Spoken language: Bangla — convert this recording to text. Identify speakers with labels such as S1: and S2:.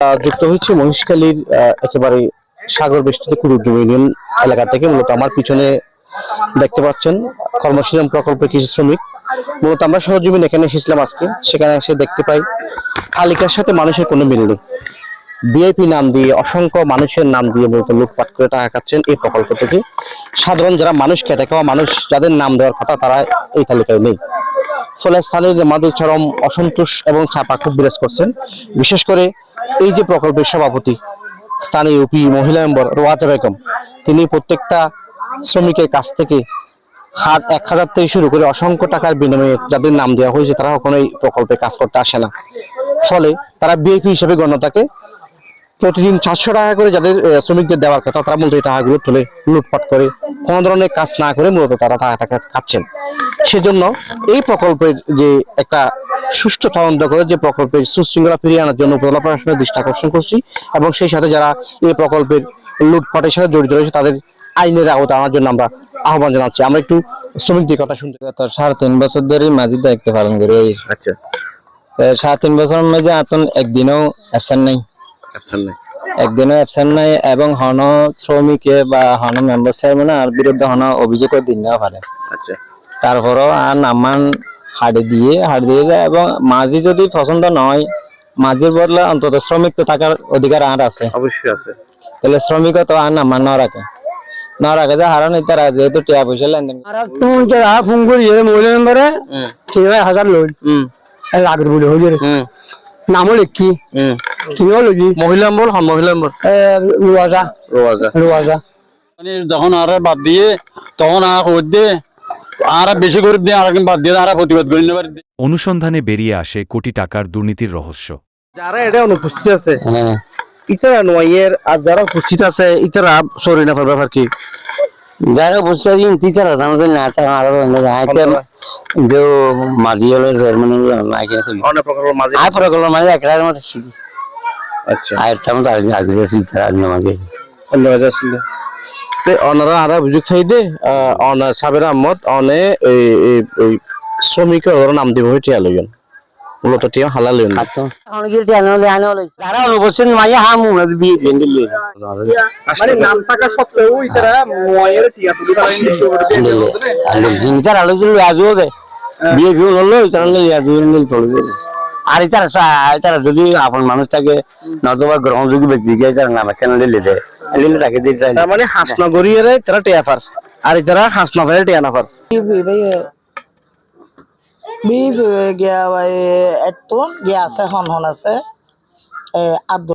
S1: যুক্ত হচ্ছে মহিষখালীর আহ, একেবারে সাগর বেষ্টিত কুরুদ্র ইউনিয়ন এলাকা থেকে। মূলত আমার পিছনে দেখতে পাচ্ছেন কর্মসংস্থান প্রকল্পের কৃষি শ্রমিক। মূলত আমরা সহজীবন এখানে এসেছিলাম আজকে। সেখানে এসে দেখতে পাই খালিকার সাথে মানুষের কোনো মিল নেই। বিআইপি নাম দিয়ে অসংখ্য মানুষের নাম দিয়ে মূলত লুটপাট করে টাকা খাচ্ছেন এই প্রকল্প থেকে। সাধারণ যারা মানুষ খেটে খাওয়া মানুষ যাদের নাম দেওয়ার কথা তারা এই তালিকায় নেই। ফলে স্থানীয় মাদক চরম অসন্তোষ এবং চাপা খুব বিরাজ করছেন। বিশেষ করে এই যে প্রকল্পের সভাপতি, স্থানীয় ইউপি মহিলা মেম্বার রোয়াজা বেগম, তিনি প্রত্যেকটা শ্রমিকের কাছ থেকে হাত এক হাজার থেকে শুরু করে অসংখ্য টাকার বিনিময়ে যাদের নাম দেওয়া হয়েছে, তারা কখনো এই প্রকল্পে কাজ করতে আসে না। ফলে তারা বিএপি হিসেবে গণ্য থাকে প্রতিদিন চারশো টাকা করে যাদের শ্রমিকদের দেওয়ার কথা, তারা মূলত এই টাকাগুলো তুলে লুটপাট করে, কোনো ধরনের কাজ না করে মূলত তারা টাকা টাকা খাচ্ছেন। সেজন্য এই প্রকল্পের যে একটা সুষ্ঠু তদন্ত করে যে প্রকল্পের সুশৃঙ্খলা ফিরিয়ে আনার জন্য উপজেলা প্রশাসনের দৃষ্টি আকর্ষণ করছি এবং সেই সাথে যারা এই প্রকল্পের লুটপাটের সাথে জড়িত রয়েছে তাদের আইনের আওতা আনার জন্য আমরা আহ্বান জানাচ্ছি। আমরা একটু শ্রমিকদের কথা শুনতে
S2: গত সাড়ে তিন বছর ধরে মাঝি দায়িত্ব পালন করে।
S1: আচ্ছা।
S2: সাড়ে তিন বছরের মাঝে আতন একদিনও অ্যাবসেন্ট নাই। একদিনও অ্যাবসেন্ট নাই এবং হন শ্রমিকে বা হন মেম্বার চেয়ারম্যান আর বিরুদ্ধে হন অভিযোগ দিন না পারে।
S1: আচ্ছা।
S2: তারপরও আর নামান হাড়ে দিয়ে হাড় দিয়ে যায় এবং মাঝি যদি পছন্দ নয় মাঝির বদলে অন্তত শ্রমিক তো থাকার অধিকার আর আছে।
S1: অবশ্যই আছে।
S2: তাহলে শ্রমিকও তো আর না রাখে না রাখে যে হারান তারা যেহেতু টিয়া পয়সা লেনদেন
S3: আর তুমি যে রাহা ফোন করি মেম্বারে
S1: হুম।
S3: ঠিক হাজার লোক লাগবে বলে হইলে নামও লিখি
S1: হুম।
S3: কিও লজি
S1: মহিলা নম্বর হন মহিলা নম্বর।
S3: রুয়াজা।
S1: রোয়াজা।
S3: রুয়াজা।
S4: মানে যখন আর বাদ দিয়ে তখন আর খবর দিয়ে বেশি করে দিয়ে আর বাদ দিয়ে আর প্রতিবাদ করে নেবার
S5: অনুসন্ধানে বেরিয়ে আসে কোটি টাকার দুর্নীতির রহস্য।
S1: যারা এটা অনুপস্থিত আছে
S2: হ্যাঁ।
S1: ইতারা নয়ের আর যারা উপস্থিত আছে ইতারা সরি না ব্যাপার কি?
S2: যারা বসে আছেন টিচার আমাদের না তারা আরও যে মাঝি হলো
S1: অনেক প্রকল্প মাঝে
S2: আই মানে মতো শিখি
S1: আচ্ছা।
S2: তেমন আগে আগে গেছিল তারা অন্য মাঝে
S1: অন্য তে অনারা আরা অভিযোগ চাইদে অন সাবের আহমদ অনে শ্রমিকের নাম দিব আলোজন মূলত টিয়া হালাল লইন
S2: যারা অনুপস্থিত মাঝে হা না বিয়ে
S1: মানে নাম থাকা সত্ত্বেও ইতারা নয়ের টিয়া তুলি
S2: ইতার আলো দিল আজও দে। বিয়ে হলো ইতার আর ইতার যদি আপন মানুষ থাকে নতুবা গ্রহণযোগ্য ব্যক্তিকে ইতার নাম কেন দিলে দেয় দিলে তাকে দিতে চাই
S1: তার মানে হাসনগরীর তারা টেয়াফার আর তারা হাসনাফারে টিয়া নাফার
S3: গিয়া গিয়া এটো গিয়া আছে হন হন আছে আদ